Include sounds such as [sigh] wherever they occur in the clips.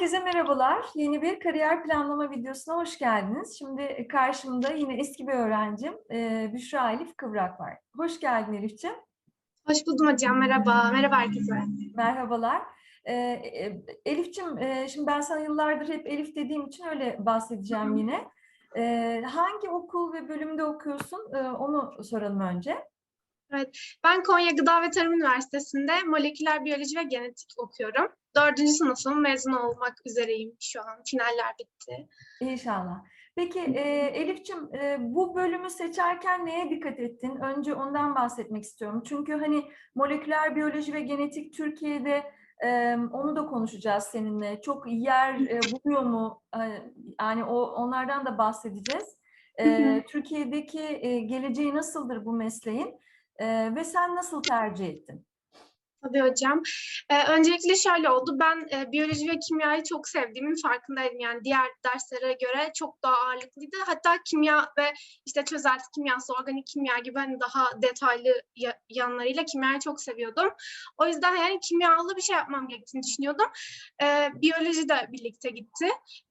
Herkese merhabalar. Yeni bir kariyer planlama videosuna hoş geldiniz. Şimdi karşımda yine eski bir öğrencim e, Büşra Elif Kıvrak var. Hoş geldin Elif'ciğim. Hoş buldum hocam. Merhaba. Merhaba herkese. Merhabalar. E, e, Elif'ciğim, e, şimdi ben sana yıllardır hep Elif dediğim için öyle bahsedeceğim yine. E, hangi okul ve bölümde okuyorsun? E, onu soralım önce. Ben Konya Gıda ve Tarım Üniversitesi'nde moleküler biyoloji ve genetik okuyorum. Dördüncü sınıfım. Mezun olmak üzereyim şu an. Finaller bitti. İnşallah. Peki e, Elif'ciğim e, bu bölümü seçerken neye dikkat ettin? Önce ondan bahsetmek istiyorum. Çünkü hani moleküler biyoloji ve genetik Türkiye'de e, onu da konuşacağız seninle. Çok yer e, buluyor mu? E, yani o onlardan da bahsedeceğiz. E. Türkiye'deki e, geleceği nasıldır bu mesleğin? Ve sen nasıl tercih ettin? Tabii hocam. Ee, öncelikle şöyle oldu. Ben e, biyoloji ve kimyayı çok sevdiğimin farkındaydım. Yani diğer derslere göre çok daha ağırlıklıydı. Hatta kimya ve işte çözelti kimyası, organik kimya gibi hani daha detaylı ya- yanlarıyla kimyayı çok seviyordum. O yüzden yani kimyalı bir şey yapmam gerektiğini düşünüyordum. Ee, biyoloji de birlikte gitti.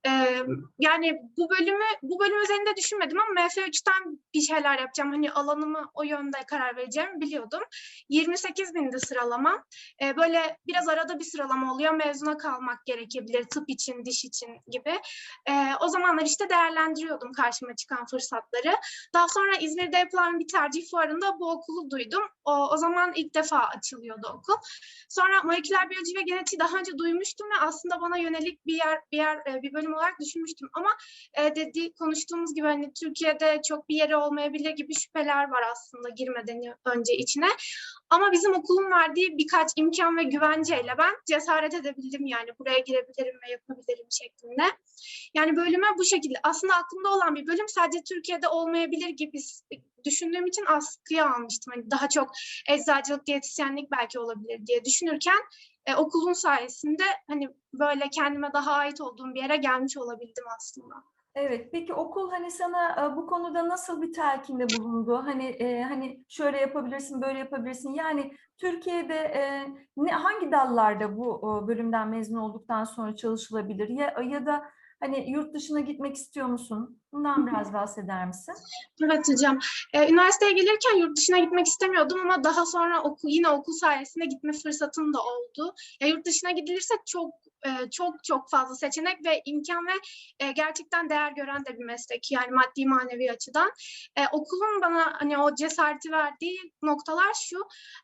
Ee, yani bu bölümü bu bölüm üzerinde düşünmedim ama MF3'ten bir şeyler yapacağım. Hani alanımı o yönde karar vereceğimi biliyordum. 28 bindi sıralama. Ee, böyle biraz arada bir sıralama oluyor. Mezuna kalmak gerekebilir tıp için, diş için gibi. Ee, o zamanlar işte değerlendiriyordum karşıma çıkan fırsatları. Daha sonra İzmir'de yapılan bir tercih fuarında bu okulu duydum. O, o zaman ilk defa açılıyordu okul. Sonra moleküler biyoloji ve genetiği daha önce duymuştum ve aslında bana yönelik bir yer, bir yer, e, bir bölüm olarak düşünmüştüm. Ama e, dedi konuştuğumuz gibi hani Türkiye'de çok bir yeri olmayabilir gibi şüpheler var aslında girmeden önce içine. Ama bizim okulun verdiği birkaç imkan ve güvenceyle ben cesaret edebildim yani buraya girebilirim ve yapabilirim şeklinde. Yani bölüme bu şekilde aslında aklımda olan bir bölüm sadece Türkiye'de olmayabilir gibi düşündüğüm için askıya almıştım. Hani daha çok eczacılık, diyetisyenlik belki olabilir diye düşünürken e, okulun sayesinde hani böyle kendime daha ait olduğum bir yere gelmiş olabildim aslında. Evet, peki okul hani sana e, bu konuda nasıl bir telkinde bulundu? Hani e, hani şöyle yapabilirsin, böyle yapabilirsin. Yani Türkiye'de e, ne hangi dallarda bu e, bölümden mezun olduktan sonra çalışılabilir? Ya ya da hani yurt dışına gitmek istiyor musun? Bundan biraz bahseder misin? Evet hocam. Ee, üniversiteye gelirken yurt dışına gitmek istemiyordum ama daha sonra okul, yine okul sayesinde gitme fırsatım da oldu. Ya yurt dışına gidilirse çok e, çok çok fazla seçenek ve imkan ve e, gerçekten değer gören de bir meslek yani maddi manevi açıdan. E, okulun bana hani o cesareti verdiği noktalar şu.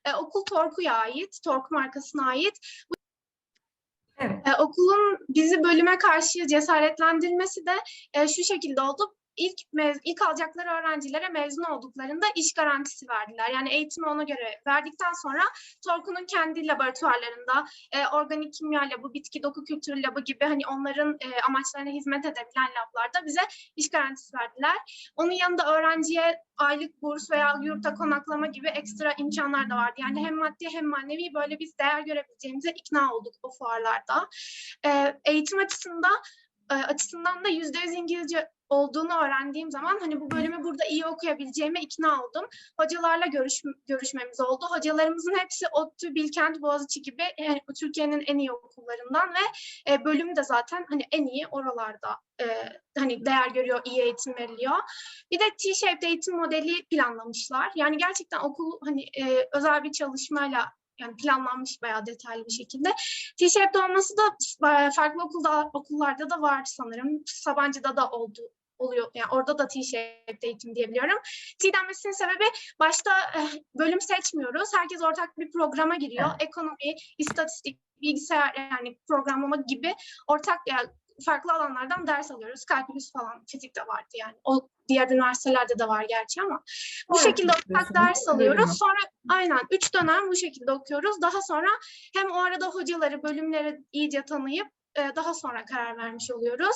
e, okul Torku'ya ait, Torku markasına ait. Evet. E, okulun bizi bölüme karşı cesaretlendirmesi de e, şu şekilde oldu. İlk mez, ilk alacakları öğrencilere mezun olduklarında iş garantisi verdiler. Yani eğitimi ona göre verdikten sonra Torku'nun kendi laboratuvarlarında e, organik kimya labı, bitki doku kültürü labı gibi hani onların e, amaçlarına hizmet edebilen lablarda bize iş garantisi verdiler. Onun yanında öğrenciye aylık burs veya yurtta konaklama gibi ekstra imkanlar da vardı. Yani hem maddi hem manevi böyle biz değer görebileceğimize ikna olduk o fuarlarda. E, eğitim açısından e, açısından da yüzde yüz İngilizce olduğunu öğrendiğim zaman hani bu bölümü burada iyi okuyabileceğime ikna oldum. Hocalarla görüş, görüşmemiz oldu. Hocalarımızın hepsi ODTÜ, Bilkent, Boğaziçi gibi yani Türkiye'nin en iyi okullarından ve e, bölüm de zaten hani en iyi oralarda e, hani değer görüyor, iyi eğitim veriliyor. Bir de T-shaped eğitim modeli planlamışlar. Yani gerçekten okul hani e, özel bir çalışmayla yani planlanmış bayağı detaylı bir şekilde. T-shaped olması da e, farklı okulda okullarda da var sanırım. Sabancı'da da oldu oluyor. Yani orada da T-shaped eğitim diyebiliyorum. T denmesinin sebebi başta eh, bölüm seçmiyoruz. Herkes ortak bir programa giriyor. Ekonomi, istatistik, bilgisayar yani programlama gibi ortak yani farklı alanlardan ders alıyoruz. Kalkülüs falan fizik de vardı yani. O diğer üniversitelerde de var gerçi ama bu Evet, şekilde yapıyorsun, ders alıyoruz. Sonra aynen üç dönem bu şekilde okuyoruz. Daha sonra hem o arada hocaları, bölümleri iyice tanıyıp e, daha sonra karar vermiş oluyoruz.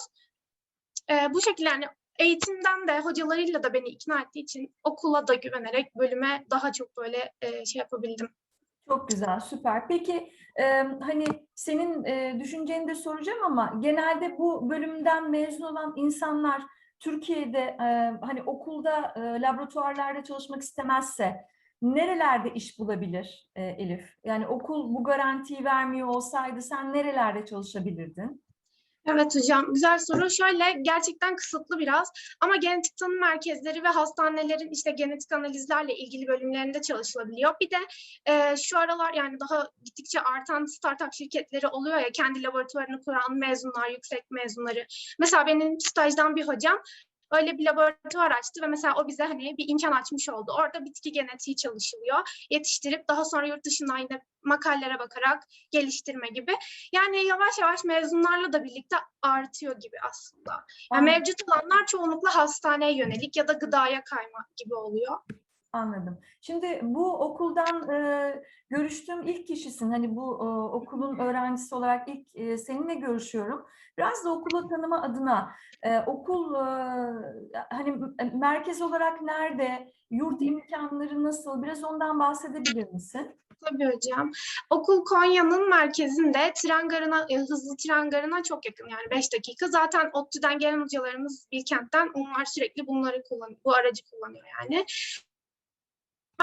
E, bu şekilde yani eğitimden de hocalarıyla da beni ikna ettiği için okula da güvenerek bölüme daha çok böyle e, şey yapabildim. Çok güzel, süper. Peki e, hani senin e, düşünceni de soracağım ama genelde bu bölümden mezun olan insanlar Türkiye'de e, hani okulda e, laboratuvarlarda çalışmak istemezse nerelerde iş bulabilir e, Elif? Yani okul bu garantiyi vermiyor olsaydı sen nerelerde çalışabilirdin? Evet hocam, güzel soru. Şöyle gerçekten kısıtlı biraz ama genetik tanım merkezleri ve hastanelerin işte genetik analizlerle ilgili bölümlerinde çalışılabiliyor. Bir de e, şu aralar yani daha gittikçe artan startup şirketleri oluyor ya kendi laboratuvarını kuran mezunlar, yüksek mezunları. Mesela benim stajdan bir hocam öyle bir laboratuvar açtı ve mesela o bize hani bir imkan açmış oldu. Orada bitki genetiği çalışılıyor. Yetiştirip daha sonra yurt dışından yine makalelere bakarak geliştirme gibi. Yani yavaş yavaş mezunlarla da birlikte artıyor gibi aslında. Yani mevcut olanlar çoğunlukla hastaneye yönelik ya da gıdaya kayma gibi oluyor. Anladım. Şimdi bu okuldan e, görüştüğüm ilk kişisin. Hani bu e, okulun öğrencisi olarak ilk e, seninle görüşüyorum. Biraz da okulu tanıma adına e, okul e, hani merkez olarak nerede? Yurt imkanları nasıl? Biraz ondan bahsedebilir misin? Tabii hocam. Okul Konya'nın merkezinde tren garına, e, hızlı tren garına çok yakın yani 5 dakika. Zaten ODTÜ'den gelen hocalarımız Bilkent'ten onlar sürekli bunları kullan bu aracı kullanıyor yani.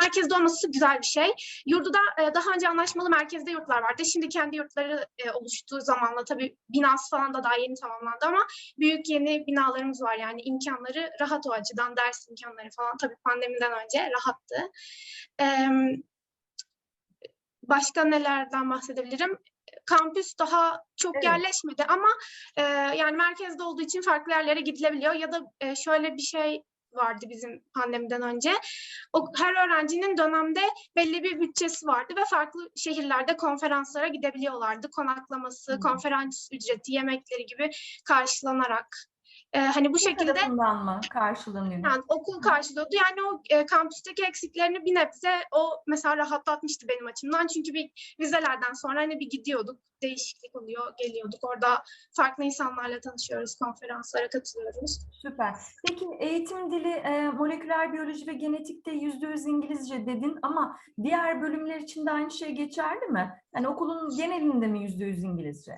Merkezde olması güzel bir şey. Yurduda e, daha önce anlaşmalı merkezde yurtlar vardı. Şimdi kendi yurtları e, oluştuğu zamanla tabii binası falan da daha yeni tamamlandı ama büyük yeni binalarımız var. Yani imkanları rahat o açıdan. Ders imkanları falan tabii pandemiden önce rahattı. Başka nelerden bahsedebilirim? Kampüs daha çok Evet. yerleşmedi ama e, yani merkezde olduğu için farklı yerlere gidilebiliyor ya da e, şöyle bir şey vardı bizim pandemiden önce. O, her öğrencinin dönemde belli bir bütçesi vardı ve farklı şehirlerde konferanslara gidebiliyorlardı. Konaklaması, konferans ücreti, yemekleri gibi karşılanarak. E, hani bu şekilde mı karşılanıyor? yani okul karşılıyordu. Yani o e, kampüsteki eksiklerini bir nebze o mesela rahatlatmıştı benim açımdan. Çünkü bir vizelerden sonra hani bir gidiyorduk. Değişiklik oluyor, geliyorduk. Orada farklı insanlarla tanışıyoruz, konferanslara katılıyoruz. Süper. Peki eğitim dili e, moleküler biyoloji ve genetikte yüzde yüz İngilizce dedin ama diğer bölümler için de aynı şey geçerli mi? Yani okulun genelinde mi yüzde yüz İngilizce?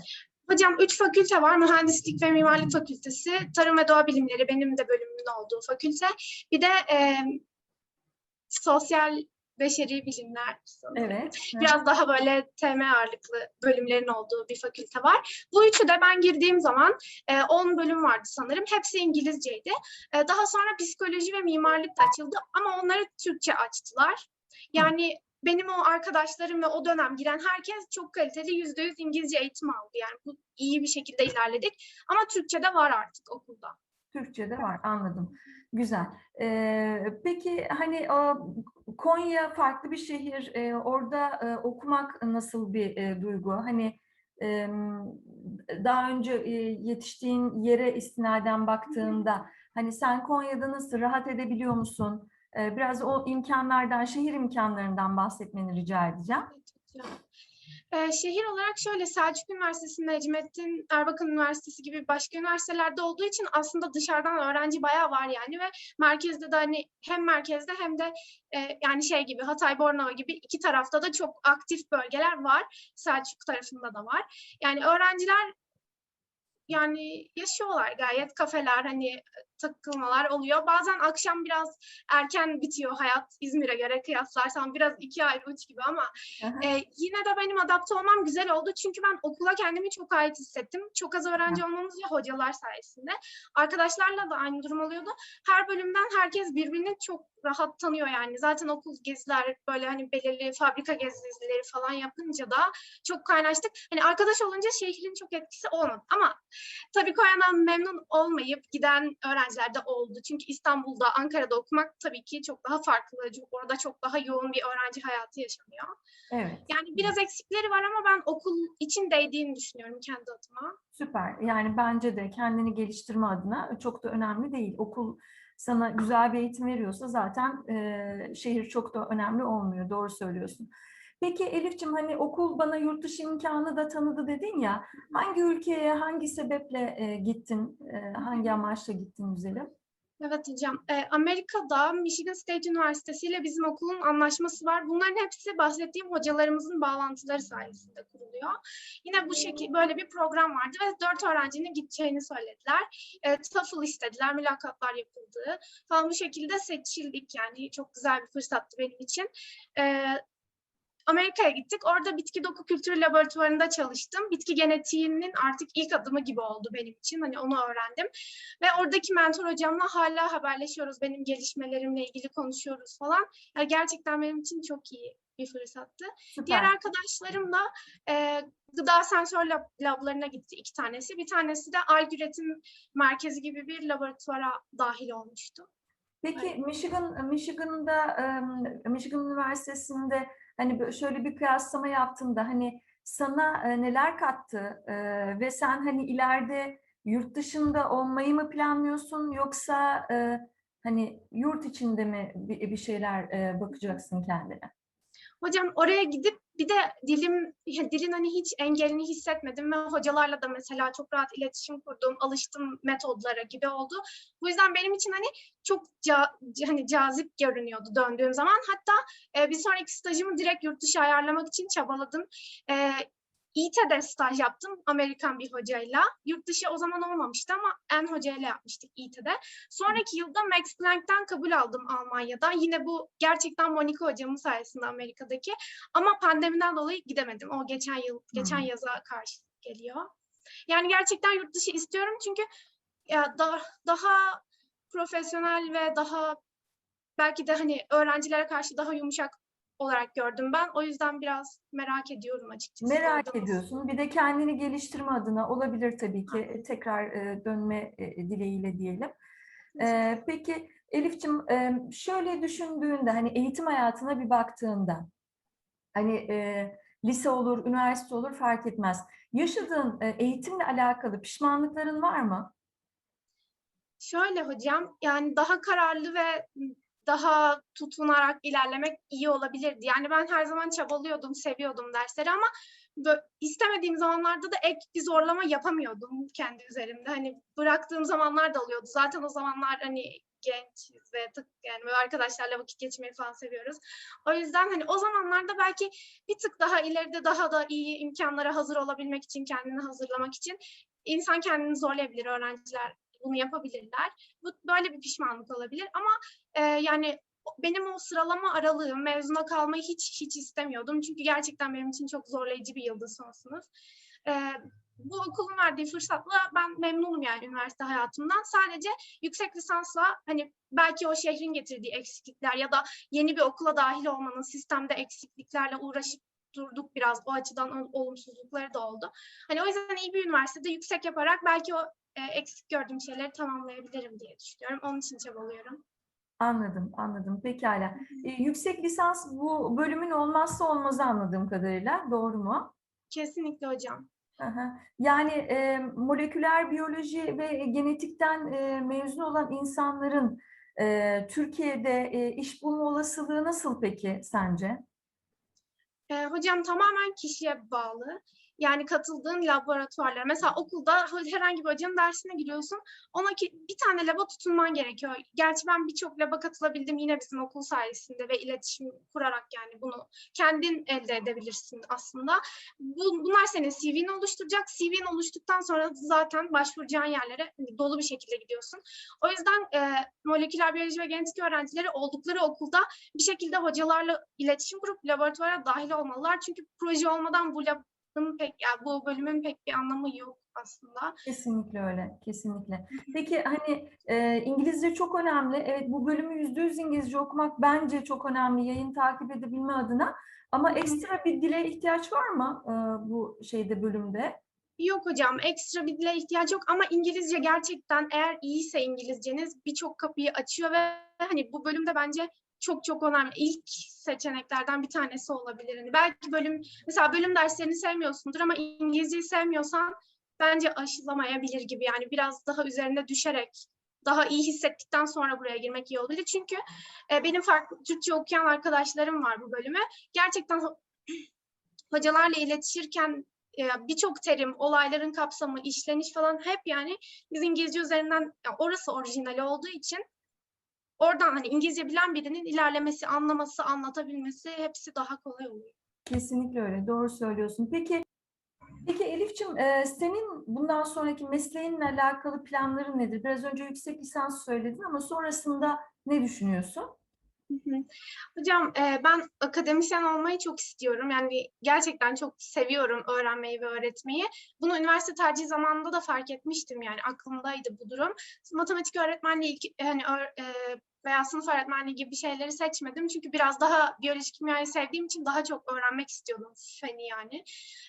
Hocam üç fakülte var. Mühendislik ve Mimarlık Fakültesi, Tarım ve Doğa Bilimleri benim de bölümümün olduğu fakülte. Bir de e, Sosyal Beşeri Bilimler sanırım. Evet. Biraz daha böyle TM ağırlıklı bölümlerin olduğu bir fakülte var. Bu üçü de ben girdiğim zaman e, 10 bölüm vardı sanırım. Hepsi İngilizceydi. E, daha sonra psikoloji ve mimarlık da açıldı ama onları Türkçe açtılar. Yani benim o arkadaşlarım ve o dönem giren herkes çok kaliteli yüzde yüz İngilizce eğitim aldı. Yani bu iyi bir şekilde ilerledik. Ama Türkçe de var artık okulda. Türkçe'de var anladım. Güzel. Ee, peki hani Konya farklı bir şehir. Ee, orada e, okumak nasıl bir e, duygu? Hani e, daha önce e, yetiştiğin yere istinaden baktığında hani sen Konya'da nasıl rahat edebiliyor musun? Ee, biraz o imkanlardan, şehir imkanlarından bahsetmeni rica edeceğim. Ee, şehir olarak şöyle Selçuk Üniversitesi, Necmettin Erbakan Üniversitesi gibi başka üniversitelerde olduğu için aslında dışarıdan öğrenci bayağı var yani ve merkezde de hani hem merkezde hem de e, yani şey gibi Hatay Bornova gibi iki tarafta da çok aktif bölgeler var. Selçuk tarafında da var. Yani öğrenciler yani yaşıyorlar gayet kafeler hani takılmalar oluyor. Bazen akşam biraz erken bitiyor hayat İzmir'e göre kıyaslarsam biraz iki ayrı uç gibi ama Aha. e, yine de benim adapte olmam güzel oldu. Çünkü ben okula kendimi çok ait hissettim. Çok az öğrenci olmamız ve hocalar sayesinde. Arkadaşlarla da aynı durum oluyordu. Her bölümden herkes birbirini çok rahat tanıyor yani. Zaten okul geziler böyle hani belirli fabrika gezileri falan yapınca da çok kaynaştık. Hani arkadaş olunca şehrin çok etkisi olmadı. Ama tabii Konya'dan memnun olmayıp giden öğrenciler de oldu. Çünkü İstanbul'da, Ankara'da okumak tabii ki çok daha farklı. Orada çok daha yoğun bir öğrenci hayatı yaşanıyor. Evet. Yani biraz eksikleri var ama ben okul için değdiğini düşünüyorum kendi adıma. Süper. Yani bence de kendini geliştirme adına çok da önemli değil. Okul sana güzel bir eğitim veriyorsa zaten e, şehir çok da önemli olmuyor. Doğru söylüyorsun. Peki Elif'ciğim hani okul bana yurt dışı imkanı da tanıdı dedin ya. Hangi ülkeye, hangi sebeple e, gittin, e, hangi amaçla gittin güzelim? Evet hocam. Ee, Amerika'da Michigan State Üniversitesi ile bizim okulun anlaşması var. Bunların hepsi bahsettiğim hocalarımızın bağlantıları sayesinde kuruluyor. Yine bu şekilde böyle bir program vardı ve dört öğrencinin gideceğini söylediler. E, TOEFL istediler, mülakatlar yapıldı. Falan bu şekilde seçildik yani. Çok güzel bir fırsattı benim için. Ee, Amerika'ya gittik. Orada bitki doku kültürü laboratuvarında çalıştım. Bitki genetiğinin artık ilk adımı gibi oldu benim için. Hani onu öğrendim. Ve oradaki mentor hocamla hala haberleşiyoruz. Benim gelişmelerimle ilgili konuşuyoruz falan. Yani gerçekten benim için çok iyi bir fırsattı. Süper. Diğer arkadaşlarım da e, gıda sensör lab, lablarına gitti iki tanesi. Bir tanesi de alg üretim merkezi gibi bir laboratuvara dahil olmuştu. Peki Michigan Michigan'da Michigan Üniversitesi'nde hani şöyle bir kıyaslama yaptığında hani sana e, neler kattı e, ve sen hani ileride yurt dışında olmayı mı planlıyorsun yoksa e, hani yurt içinde mi bir, şeyler bakacaksın kendine? Hocam oraya gidip bir de dilim dilin hani hiç engelini hissetmedim ve hocalarla da mesela çok rahat iletişim kurdum, alıştım metodlara gibi oldu. Bu yüzden benim için hani çok ca- hani cazip görünüyordu döndüğüm zaman. Hatta e, bir sonraki stajımı direkt yurt dışı ayarlamak için çabaladım. E, İT'de staj yaptım Amerikan bir hocayla. Yurt dışı o zaman olmamıştı ama en hocayla yapmıştık İT'de. Sonraki yılda Max Planck'ten kabul aldım Almanya'da. Yine bu gerçekten Monika hocamın sayesinde Amerika'daki. Ama pandemiden dolayı gidemedim. O geçen yıl, geçen yaza karşı geliyor. Yani gerçekten yurt dışı istiyorum çünkü ya da, daha profesyonel ve daha belki de hani öğrencilere karşı daha yumuşak olarak gördüm ben. O yüzden biraz merak ediyorum açıkçası. Merak orada ediyorsun. Bir de kendini geliştirme adına olabilir tabii ki e, tekrar e, dönme e, dileğiyle diyelim. Ee, peki Elif'ciğim e, şöyle düşündüğünde hani eğitim hayatına bir baktığında hani e, lise olur, üniversite olur fark etmez. Yaşadığın e, eğitimle alakalı pişmanlıkların var mı? Şöyle hocam, yani daha kararlı ve daha tutunarak ilerlemek iyi olabilirdi. Yani ben her zaman çabalıyordum, seviyordum dersleri ama istemediğim zamanlarda da ek bir zorlama yapamıyordum kendi üzerimde. Hani bıraktığım zamanlar da oluyordu. Zaten o zamanlar hani gençiz ve tık yani böyle arkadaşlarla vakit geçirmeyi falan seviyoruz. O yüzden hani o zamanlarda belki bir tık daha ileride daha da iyi imkanlara hazır olabilmek için, kendini hazırlamak için insan kendini zorlayabilir öğrenciler bunu yapabilirler. Bu böyle bir pişmanlık olabilir ama e, yani benim o sıralama aralığım, mezuna kalmayı hiç hiç istemiyordum. Çünkü gerçekten benim için çok zorlayıcı bir yıldı son sınıf. E, bu okulun verdiği fırsatla ben memnunum yani üniversite hayatımdan. Sadece yüksek lisansla hani belki o şehrin getirdiği eksiklikler ya da yeni bir okula dahil olmanın sistemde eksikliklerle uğraşıp durduk biraz. O açıdan ol- olumsuzlukları da oldu. Hani o yüzden iyi bir üniversitede yüksek yaparak belki o eksik gördüğüm şeyleri tamamlayabilirim diye düşünüyorum. Onun için çabalıyorum. Anladım, anladım. Pekala. E, yüksek lisans bu bölümün olmazsa olmazı anladığım kadarıyla. Doğru mu? Kesinlikle hocam. Aha. Yani e, moleküler biyoloji ve genetikten e, mezun olan insanların e, Türkiye'de e, iş bulma olasılığı nasıl peki sence? E, hocam tamamen kişiye bağlı. Yani katıldığın laboratuvarlar. Mesela okulda herhangi bir hocanın dersine giriyorsun. Ona ki bir tane laba tutunman gerekiyor. Gerçi ben birçok laba katılabildim yine bizim okul sayesinde ve iletişim kurarak yani bunu kendin elde edebilirsin aslında. Bu, bunlar senin CV'ni oluşturacak. CV'ni oluştuktan sonra zaten başvuracağın yerlere dolu bir şekilde gidiyorsun. O yüzden e, moleküler biyoloji ve genetik öğrencileri oldukları okulda bir şekilde hocalarla iletişim kurup laboratuvara dahil olmalılar. Çünkü proje olmadan bu labın pek yani bu bölümün pek bir anlamı yok aslında. Kesinlikle öyle, kesinlikle. Peki hani e, İngilizce çok önemli. Evet bu bölümü yüzde yüz İngilizce okumak bence çok önemli yayın takip edebilme adına. Ama ekstra bir dile ihtiyaç var mı e, bu şeyde bölümde? Yok hocam ekstra bir dile ihtiyaç yok ama İngilizce gerçekten eğer iyiyse İngilizceniz birçok kapıyı açıyor ve hani bu bölümde bence çok çok önemli. İlk seçeneklerden bir tanesi olabilir. Hani belki bölüm mesela bölüm derslerini sevmiyorsundur ama İngilizceyi sevmiyorsan bence aşılamayabilir gibi. Yani biraz daha üzerine düşerek daha iyi hissettikten sonra buraya girmek iyi olabilir. Çünkü e, benim farklı Türkçe okuyan arkadaşlarım var bu bölüme. Gerçekten ho- [clears throat] hocalarla iletişirken e, birçok terim, olayların kapsamı, işleniş falan hep yani biz İngilizce üzerinden ya orası orijinali olduğu için oradan hani İngilizce bilen birinin ilerlemesi, anlaması, anlatabilmesi hepsi daha kolay oluyor. Kesinlikle öyle. Doğru söylüyorsun. Peki Peki Elifçim, e, senin bundan sonraki mesleğinle alakalı planların nedir? Biraz önce yüksek lisans söyledin ama sonrasında ne düşünüyorsun? Hı hı. Hocam e, ben akademisyen olmayı çok istiyorum. Yani gerçekten çok seviyorum öğrenmeyi ve öğretmeyi. Bunu üniversite tercih zamanında da fark etmiştim yani aklımdaydı bu durum. Matematik öğretmenliği ilk, hani e, veya sınıf öğretmenliği gibi şeyleri seçmedim. Çünkü biraz daha biyoloji kimyayı sevdiğim için daha çok öğrenmek istiyordum feni yani.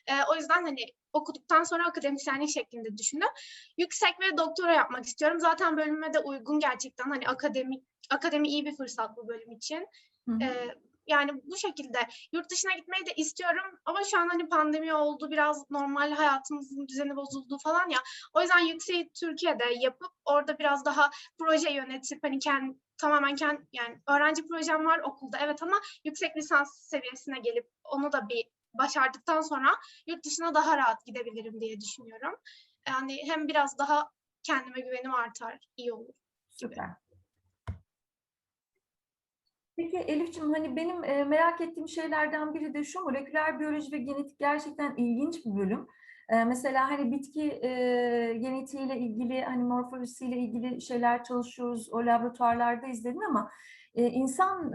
E, o yüzden hani okuduktan sonra akademisyenlik şeklinde düşündüm. Yüksek ve doktora yapmak istiyorum. Zaten bölüme de uygun gerçekten. Hani akademik akademi iyi bir fırsat bu bölüm için. Hı hı. Ee, yani bu şekilde yurt dışına gitmeyi de istiyorum ama şu an hani pandemi oldu biraz normal hayatımızın düzeni bozuldu falan ya. O yüzden yükseği Türkiye'de yapıp orada biraz daha proje yönetip hani kendi tamamen kendi yani öğrenci projem var okulda evet ama yüksek lisans seviyesine gelip onu da bir başardıktan sonra yurt dışına daha rahat gidebilirim diye düşünüyorum. Yani hem biraz daha kendime güvenim artar, iyi olur. Süper. Peki Elif'ciğim hani benim e, merak ettiğim şeylerden biri de şu moleküler biyoloji ve genetik gerçekten ilginç bir bölüm. E, mesela hani bitki e, genetiğiyle ilgili hani morfolojisiyle ilgili şeyler çalışıyoruz. O laboratuvarlarda izledin ama e, insan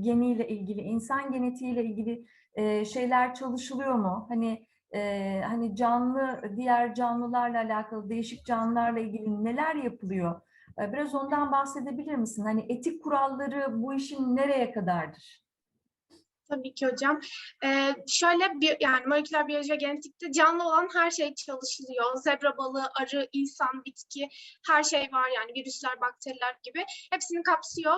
geniyle ilgili, insan genetiğiyle ilgili şeyler çalışılıyor mu? Hani hani canlı diğer canlılarla alakalı değişik canlılarla ilgili neler yapılıyor? E, Biraz ondan bahsedebilir misin? Hani etik kuralları bu işin nereye kadardır? Tabii ki hocam. Ee, şöyle bir yani moleküler biyoloji ve genetikte canlı olan her şey çalışılıyor. Zebra balığı, arı, insan, bitki her şey var yani virüsler, bakteriler gibi hepsini kapsıyor.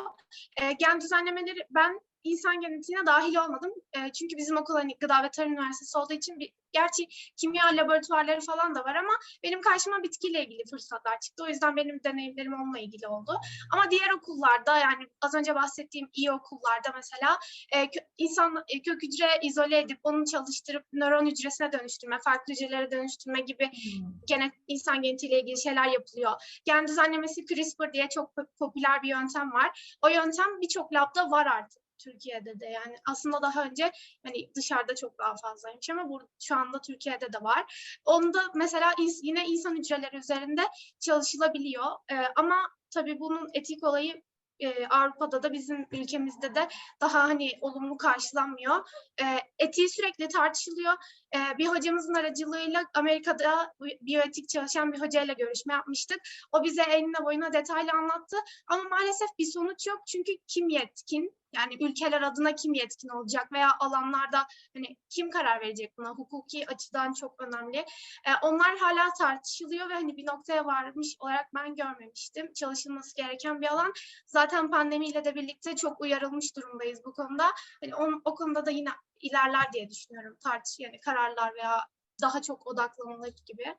Ee, gen düzenlemeleri ben insan genetiğine dahil olmadım. Ee, çünkü bizim okul hani Gıda ve Tarım Üniversitesi olduğu için bir gerçi kimya laboratuvarları falan da var ama benim karşıma bitkiyle ilgili fırsatlar çıktı. O yüzden benim deneyimlerim onunla ilgili oldu. Ama diğer okullarda yani az önce bahsettiğim iyi okullarda mesela e, insan e, kök hücre izole edip onu çalıştırıp nöron hücresine dönüştürme, farklı hücrelere dönüştürme gibi Hmm. gene insan genetiğiyle ilgili şeyler yapılıyor. Gen düzenlemesi CRISPR diye çok pop- popüler bir yöntem var. O yöntem birçok labda var artık Türkiye'de de. Yani aslında daha önce hani dışarıda çok daha fazlaymış ama bu şu anda Türkiye'de de var. Onda mesela ins- yine insan hücreleri üzerinde çalışılabiliyor. Ee, ama tabii bunun etik olayı e, Avrupa'da da bizim ülkemizde de daha hani olumlu karşılanmıyor. E, etiği sürekli tartışılıyor. E, bir hocamızın aracılığıyla Amerika'da bi- biyoetik çalışan bir hocayla görüşme yapmıştık. O bize eline boyuna detaylı anlattı. Ama maalesef bir sonuç yok çünkü kim yetkin? Yani ülkeler adına kim yetkin olacak veya alanlarda hani kim karar verecek buna? Hukuki açıdan çok önemli. E, onlar hala tartışılıyor ve hani bir noktaya varmış olarak ben görmemiştim. Çalışılması gereken bir alan. Zaten pandemiyle de birlikte çok uyarılmış durumdayız bu konuda. Hani on, o konuda da yine ilerler diye düşünüyorum. Tartış yani kararlar veya daha çok odaklanılır gibi.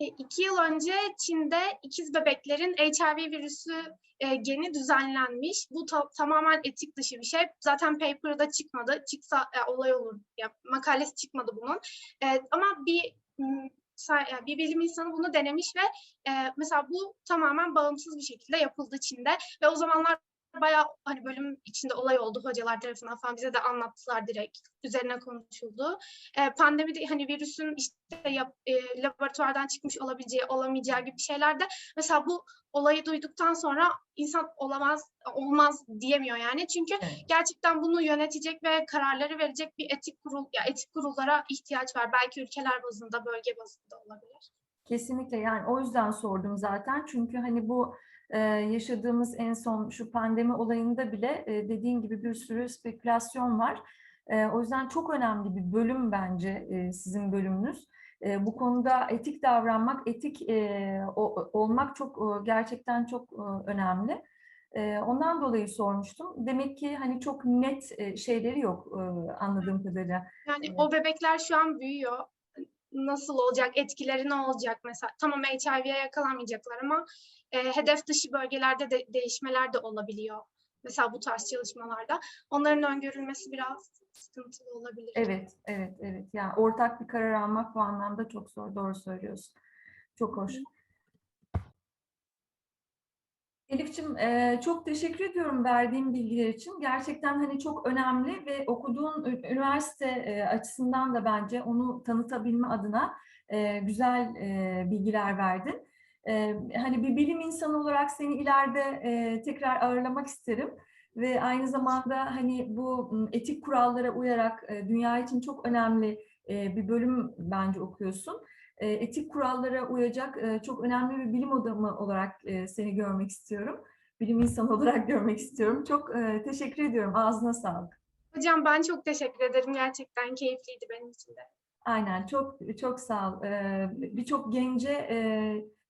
E, iki yıl önce Çin'de ikiz bebeklerin HIV virüsü e, geni düzenlenmiş. Bu ta- tamamen etik dışı bir şey. Zaten paper'da çıkmadı. Çıksa e, olay olur. Ya, makalesi çıkmadı bunun. E, ama bir ya, bir bilim insanı bunu denemiş ve e, mesela bu tamamen bağımsız bir şekilde yapıldı Çin'de ve o zamanlar bayağı hani bölüm içinde olay oldu hocalar tarafından falan bize de anlattılar direkt üzerine konuşuldu. E, pandemide hani virüsün işte yap, e, laboratuvardan çıkmış olabileceği olamayacağı gibi şeylerde mesela bu olayı duyduktan sonra insan olamaz olmaz diyemiyor yani çünkü Evet. gerçekten bunu yönetecek ve kararları verecek bir etik kurul ya etik kurullara ihtiyaç var belki ülkeler bazında bölge bazında olabilir. Kesinlikle yani o yüzden sordum zaten çünkü hani bu e, yaşadığımız en son şu pandemi olayında bile e, dediğin gibi bir sürü spekülasyon var. E, o yüzden çok önemli bir bölüm bence e, sizin bölümünüz. E, bu konuda etik davranmak, etik e, o- olmak çok e, gerçekten çok e, önemli. E, ondan dolayı sormuştum. Demek ki hani çok net e, şeyleri yok e, anladığım kadarıyla. Yani o bebekler şu an büyüyor. Nasıl olacak, etkileri ne olacak mesela? Tamam HIV'ye yakalanmayacaklar ama e, hedef dışı bölgelerde de değişmeler de olabiliyor. Mesela bu tarz çalışmalarda. Onların öngörülmesi biraz sıkıntılı olabilir. Evet, evet, evet. Yani ortak bir karar almak bu anlamda çok zor. Doğru söylüyorsun. Çok hoş. Elif'ciğim eee, çok teşekkür ediyorum verdiğin bilgiler için. Gerçekten hani çok önemli ve okuduğun üniversite eee, açısından da bence onu tanıtabilme adına eee, güzel bilgiler verdin. e, hani bir bilim insanı olarak seni ileride e, tekrar ağırlamak isterim ve aynı zamanda hani bu etik kurallara uyarak e, dünya için çok önemli e, bir bölüm bence okuyorsun. E, etik kurallara uyacak e, çok önemli bir bilim adamı olarak e, seni görmek istiyorum. Bilim insanı [laughs] olarak görmek istiyorum. Çok e, teşekkür ediyorum. Ağzına sağlık. Hocam ben çok teşekkür ederim. Gerçekten keyifliydi benim için de. Aynen çok çok sağ ol. Ee, Birçok gence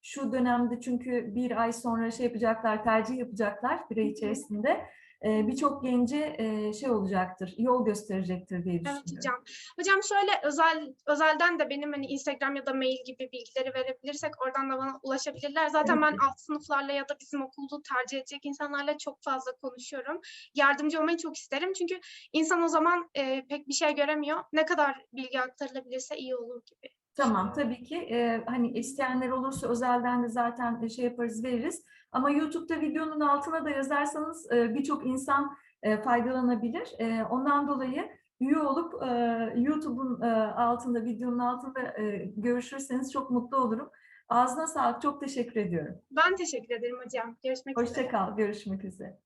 şu dönemde çünkü bir ay sonra şey yapacaklar, tercih yapacaklar bir ay içerisinde. Birçok gence şey olacaktır, yol gösterecektir diye Evet düşünüyorum. hocam. Hocam şöyle özel özelden de benim hani Instagram ya da mail gibi bilgileri verebilirsek oradan da bana ulaşabilirler. Zaten ben Evet. alt sınıflarla ya da bizim okulu tercih edecek insanlarla çok fazla konuşuyorum. Yardımcı olmayı çok isterim. Çünkü insan o zaman e, pek bir şey göremiyor. Ne kadar bilgi aktarılabilirse iyi olur gibi. Tamam, tabii ki. Ee, hani isteyenler olursa özelden de zaten şey yaparız, veririz. Ama YouTube'da videonun altına da yazarsanız e, birçok insan e, faydalanabilir. E, ondan dolayı üye olup e, YouTube'un e, altında, videonun altında e, görüşürseniz çok mutlu olurum. Ağzına sağlık, çok teşekkür ediyorum. Ben teşekkür ederim hocam. Görüşmek üzere. Hoşça kal, görüşmek üzere.